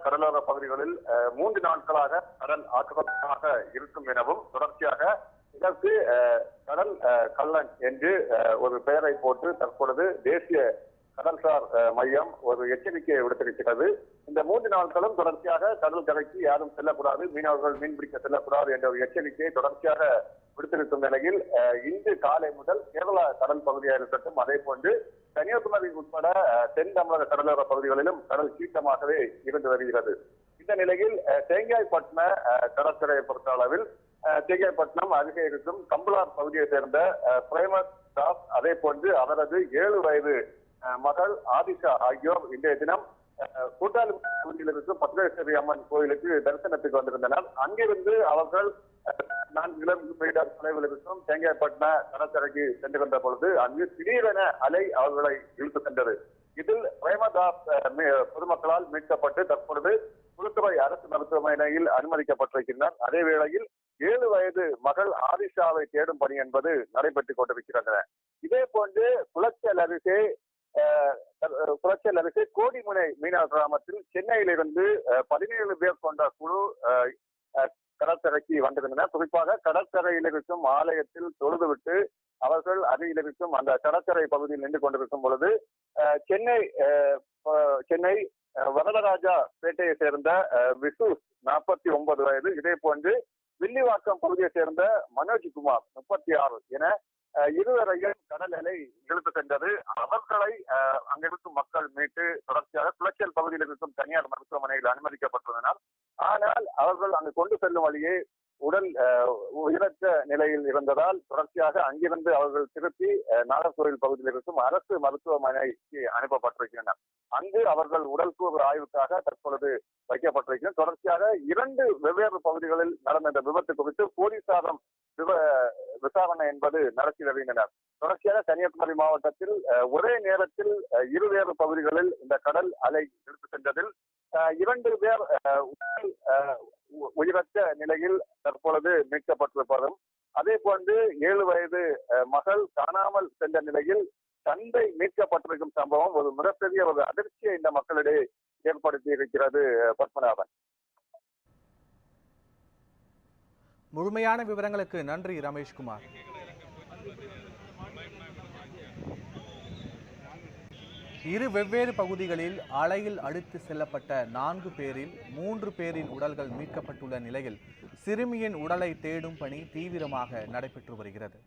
கடலோர பகுதிகளில் மூன்று நாட்களாக கடல் ஆக்கிரமிப்பாக இருக்கும் எனவும் தொடர்ச்சியாக இதற்கு அஹ், கடல் அஹ், கள்ளன் என்று அஹ், ஒரு பெயரை போட்டு தற்பொழுது தேசிய கடல்சார் மையம் ஒரு எச்சரிக்கையை விடுத்திருக்கிறது. இந்த மூன்று நாட்களும் தொடர்ச்சியாக கடல் கரைக்கு யாரும் செல்லக்கூடாது மீனவர்கள் மீன்பிடிக்க செல்லக்கூடாது என்ற ஒரு எச்சரிக்கையை தொடர்ச்சியாக விடுத்திருக்கும் நிலையில் இன்று காலை முதல் கேரளா கடல் பகுதியாக இருக்கட்டும் அதே போன்று கன்னியாகுமரி உட்பட தென் தமிழக கடலோர பகுதிகளிலும் கடல் சீட்டமாகவே இருந்து வருகிறது. இந்த நிலையில் தேங்காய்பட்டின கடற்கரையை பொறுத்த அளவில் தேங்காய்பட்டினம் அருகே இருக்கும் கம்பளார் பகுதியை சேர்ந்த அஹ், பிரேமர் தாஸ் அதே போன்று அவரது ஏழு வயது மகள் ஆதிஷா ஆகியோர் இன்றைய தினம் அஹ், கூட்டாளி பத்மேஸ்வரி அம்மன் கோயிலுக்கு தரிசனத்துக்கு வந்திருந்தனர். அங்கிருந்து அவர்கள் நான்கு கிலோமீட்டர் தொலைவில் இருக்கும் தேங்காய்பட்டின கடற்கரைக்கு சென்று வந்த பொழுது அங்கு திடீரென அலை அவர்களை இழுத்து சென்றது இதில் பிரேமதாஸ் மீ- பொதுமக்களால் மீட்கப்பட்டு தற்பொழுது குளுத்துறை அரசு மருத்துவமனையில் அனுமதிக்கப்பட்டிருக்கின்றனர். அதே வேளையில் ஏழு வயது மகள் ஆதிஷாவை தேடும் பணி என்பது நடைபெற்றுக் கொண்டிருக்கின்றன இதே போன்று குளச்சல் அருகே புரட்சியில் அஹ், கோடிமுனை மீனவர் கிராமத்தில் சென்னையிலிருந்து பதினேழு பேர் கொண்ட குழு கடற்கரைக்கு வந்திருந்தனர் குறிப்பாக கடற்கரையில் இருக்கும் ஆலயத்தில் தொழுதுவிட்டு அவர்கள் அருகில் இருக்கும் அந்த கடற்கரை பகுதியில் நின்று கொண்டிருக்கும் பொழுது அஹ், சென்னை அஹ், சென்னை அஹ், வரதராஜா பேட்டையை சேர்ந்த அஹ், விசு நாற்பத்தி ஒன்பது வயது. இதே போன்று வில்லிவாக்கம் பகுதியை சேர்ந்த மனோஜ் குமார் முப்பத்தி ஆறு என இருவரையும் கடல் அலை இழுத்து சென்றது. அவர்களை அஹ், அங்கிருக்கும் மக்கள் மீட்டு தொடர்ச்சியாக குளச்சல் பகுதியில் இருக்கும் தனியார் மருத்துவமனையில் அனுமதிக்கப்பட்டிருந்தனர் ஆனால் அவர்கள் அங்கு கொண்டு செல்லும் வழியே உடல் அஹ், உயிரற்ற நிலையில் இருந்ததால் தொடர்ச்சியாக அங்கிருந்து அவர்கள் திருப்பி நாகர்கோவில் பகுதியில் இருக்கும் அரசு மருத்துவமனைக்கு அனுப்பப்பட்டிருக்கின்றனர். அங்கு அவர்கள் உடல் கூறு ஆய்வுக்காக தற்பொழுது வைக்கப்பட்டிருக்கிறது தொடர்ச்சியாக இரண்டு வெவ்வேறு பகுதிகளில் நடந்த இந்த விபத்து குறித்து போலீசாரும் விசாரணை என்பது நடத்தி வருகின்றனர் தொடர்ச்சியாக கன்னியாகுமரி மாவட்டத்தில் ஒரே நேரத்தில் இருவேறு பகுதிகளில் இந்த கடல் அலை எடுத்து சென்றதில் இரண்டு பேர் அஹ், உ- உயிரற்ற நிலையில் தற்பொழுது மீட்கப்பட்டிருப்பதும் அதே போன்று ஏழு வயது அஹ், மகள் காணாமல் சென்ற நிலையில் தந்தை மீட்கப்பட்டிருக்கும் சம்பவம் ஒரு மிகப்பெரிய ஒரு அதிர்ச்சியை இந்த மக்களிடையே ஏற்படுத்தி இருக்கிறது பத்மநாபன். முழுமையான விவரங்களுக்கு நன்றி ரமேஷ்குமார். இரு வெவ்வேறு பகுதிகளில் அலையில் அடித்து செல்லப்பட்ட நான்கு பேரில் மூன்று பேரின் உடல்கள் மீட்கப்பட்டுள்ள நிலையில் சிறுமியின் உடலை தேடும் பணி தீவிரமாக நடைபெற்று வருகிறது.